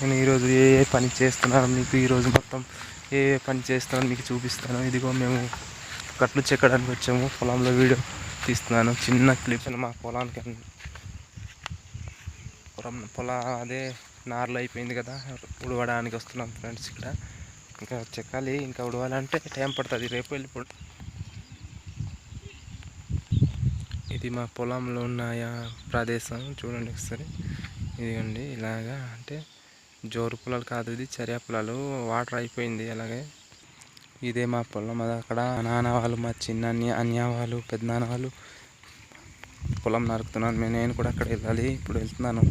నేను ఈరోజు ఏ ఏ పని చేస్తున్నాను మీకు ఈరోజు మొత్తం ఏ ఏ పని చేస్తున్నాను మీకు చూపిస్తాను. ఇదిగో మేము కట్లు చెక్కడానికి వచ్చాము. పొలంలో వీడియో తీస్తున్నాను. చిన్న క్లిప్ మా పొలానికి పొలం పొలం అదే నార్లు అయిపోయింది కదా. ఉడవడానికి వస్తున్నాం ఫ్రెండ్స్ ఇక్కడ. ఇంకా చెక్కాలి ఇంకా ఉడవాలంటే టైం పడుతుంది. రేపు వెళ్ళిపో ఇది మా పొలంలో ఉన్న ప్రదేశం. చూడండి ఒకసారి. ఇదిగోండి ఇలాగా అంటే జోరు పొలాలు కాదు ఇది చర్య పొలాలు. వాటర్ అయిపోయింది అలాగే. ఇదే మా పొలం. అది అక్కడ నాన్న వాళ్ళు మా చిన్న అన్య అన్య వాళ్ళు పెద్ద నాన్న వాళ్ళు పొలం నరుకుతున్నాను నేను కూడా అక్కడ వెళ్ళాలి. ఇప్పుడు వెళ్తున్నాను.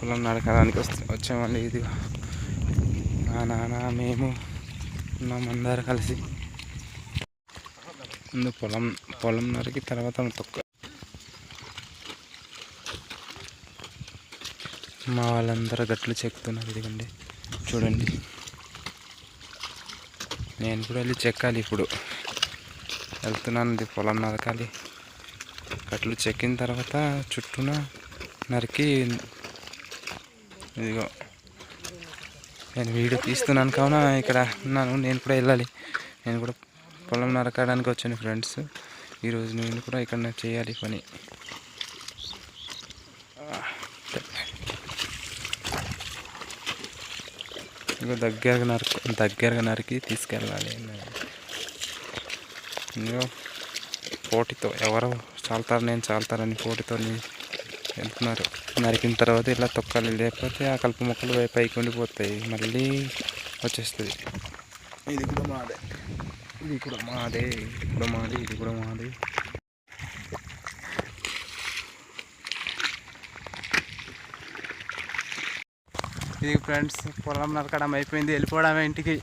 పొలం నరకడానికి వస్తే వచ్చామండి. ఇది మా నాన్న మేము ఉన్నాం అందరు కలిసి. ముందు పొలం పొలం నరికి తర్వాత తొక్క మా వాళ్ళందరూ గట్లు చెక్కుతున్నారు. ఇదిగండి చూడండి. నేను కూడా వెళ్ళి చెక్కాలి ఇప్పుడు. వెళ్తున్నాను ఇది పొలం నరకాలి. గట్లు చెక్కిన తర్వాత చుట్టూన నరికి ఇదిగో నేను వీడియో తీస్తున్నాను కావున ఇక్కడ ఉన్నాను. నేను కూడా వెళ్ళాలి. నేను కూడా పొలం నరకడానికి వచ్చాను ఫ్రెండ్స్. ఈరోజు నేను కూడా ఇక్కడ చేయాలి పని. ఇక దగ్గరగా నరకు దగ్గరగా నరికి తీసుకెళ్ళాలి ఇంకా పోటీతో ఎవరు చాలుతారు నేను చాలుతారని పోటీతో వెళ్తున్నారు. నరికిన తర్వాత ఇలా తొక్కాలి లేకపోతే ఆ కలుపు మొక్కలు పైకి ఉండిపోతాయి. మళ్ళీ వచ్చేస్తుంది. ఇది కూడా మాదే. ఇది కూడా మాదే. ఇది కూడా మాది. ఇది కూడా మాది. ఇది ఫ్రెండ్స్ పొలం నరకడం అయిపోయింది వెళ్ళిపోవడమే ఇంటికి.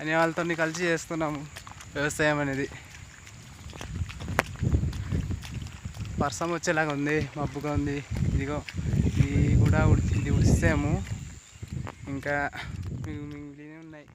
అనే వాళ్ళతో కలిసి చేస్తున్నాము వ్యవసాయం అనేది. వర్షం వచ్చేలాగా ఉంది మబ్బుగా ఉంది. ఇదిగో ఇది కూడా ఉడి ఇది ఇంకా మిగిలినవి ఉన్నాయి.